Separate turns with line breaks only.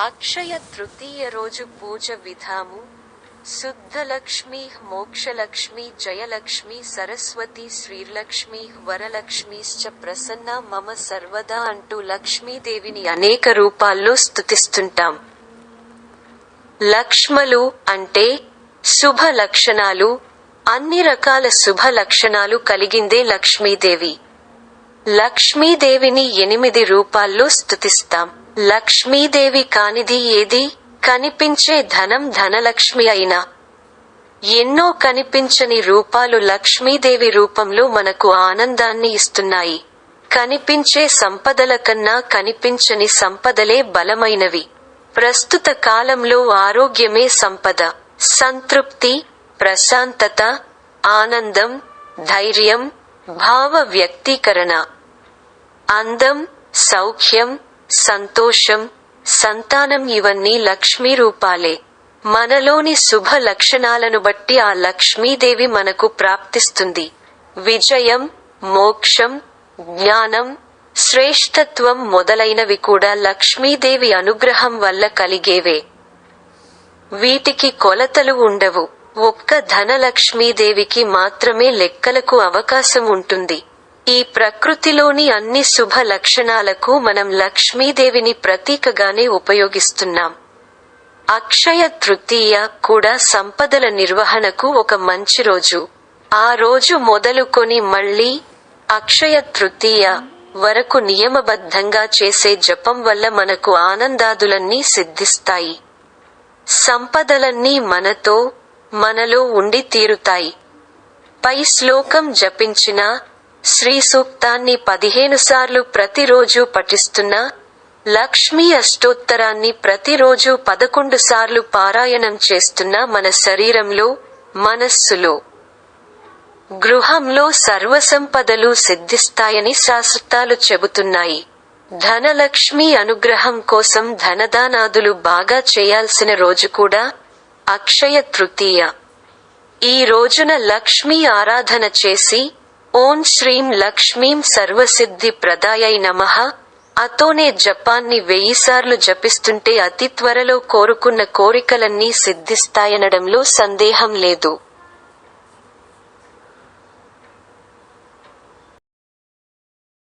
అక్షయ తృతీయ రోజు పూజ విధాము. శుద్ధలక్ష్మి మోక్షలక్ష్మి జయలక్ష్మి సరస్వతి శ్రీలక్ష్మి వరలక్ష్మీశ్చ ప్రసన్న మమ సర్వదా అంటూ లక్ష్మీదేవిని అనేక రూపాల్లో స్థుతిస్తుంటాం లక్ష్మలు అంటే శుభ లక్షణాలు అన్ని రకాల శుభ లక్షణాలు కలిగిందే లక్ష్మీదేవి. లక్ష్మీదేవిని ఎనిమిది రూపాల్లో స్థుతిస్తాం లక్ష్మీదేవి కానిది ఏది? కనిపించే ధనం ధనలక్ష్మి అయినా. ఎన్నో కనిపించని రూపాలు లక్ష్మీదేవి రూపంలో మనకు ఆనందాన్ని ఇస్తున్నాయి. కనిపించే సంపదల కన్నా కనిపించని సంపదలే బలమైనవి. ప్రస్తుత కాలంలో ఆరోగ్యమే సంపద. సంతృప్తి ప్రశాంతత ఆనందం ధైర్యం భావ వ్యక్తీకరణ. అందం సౌఖ్యం సంతోషం సంతానం ఇవన్నీ లక్ష్మీ రూపాలే. మనలోని శుభ లక్షణాలను బట్టి ఆ లక్ష్మీదేవి మనకు ప్రాప్తిస్తుంది. విజయం మోక్షం జ్ఞానం శ్రేష్టత్వం మొదలైనవి కూడా లక్ష్మీదేవి అనుగ్రహం వల్ల కలిగేవే. వీటికి కొలతలు ఉండవు. ఒక్క ధనలక్ష్మీదేవికి మాత్రమే లెక్కలకు అవకాశం ఉంటుంది. ఈ ప్రకృతిలోని అన్ని శుభ లక్షణాలకు మనం లక్ష్మీదేవిని ప్రతీకగానే ఉపయోగిస్తున్నాం. అక్షయ తృతీయ కూడా సంపదల నిర్వహణకు ఒక మంచి రోజు. ఆ రోజు మొదలుకొని మళ్ళీ అక్షయ తృతీయ వరకు నియమబద్ధంగా చేసే జపం వల్ల మనకు ఆనందాదులన్నీ సిద్ధిస్తాయి. సంపదలన్నీ మనతో మనలో ఉండి తీరుతాయి. పై శ్లోకం జపించిన శ్రీ సూక్తాన్ని పదిహేను సార్లు ప్రతిరోజు పఠిస్తున్నా లక్ష్మీ అష్టోత్తరాన్ని ప్రతిరోజు పదకొండు సార్లు పారాయణం చేస్తున్న మన శరీరంలో మనస్సులో గృహంలో సర్వసంపదలు సిద్ధిస్తాయని శాస్త్రాలు చెబుతున్నాయి. ధనలక్ష్మి అనుగ్రహం కోసం ధనదానాదులు బాగా చేయాల్సిన రోజు కూడా అక్షయ తృతీయ. ఈ రోజున లక్ష్మీ ఆరాధన చేసి ఓం శ్రీం లక్ష్మీం సర్వసిద్ధి ప్రదాయై నమః. అతోనే జపాన్ని వెయ్యిసార్లు జపిస్తుంటే అతి త్వరలో కోరుకున్న కోరికలన్నీ సిద్ధిస్తాయనడంలో సందేహం లేదు.